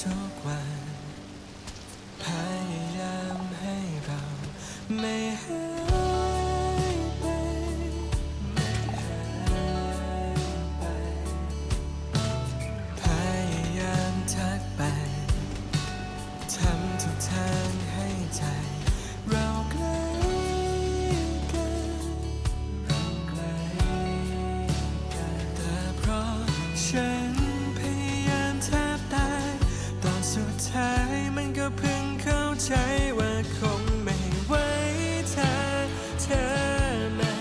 ทุกวัน พยายามให้เราไม่หายไปไม่หายไป พยายามทักไป ทำทุกทางให้ใจ สุดท้ายมันก็เพิ่งเข้าใจว่าคงไม่ไว้เธอเธอไม่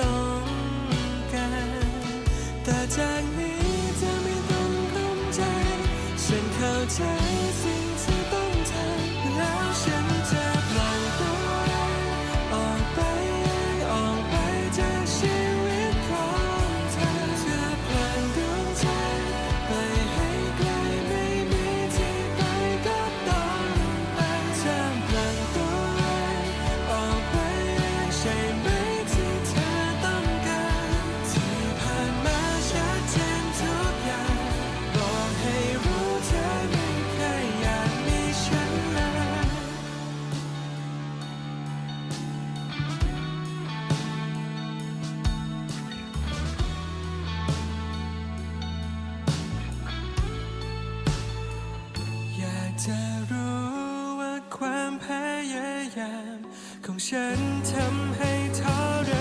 ต้องการแต่จากนี้จะไม่ต้องกลุ้มใจ ฉันเข้าใจสิ่ง พยายาม ของฉันทำให้ทร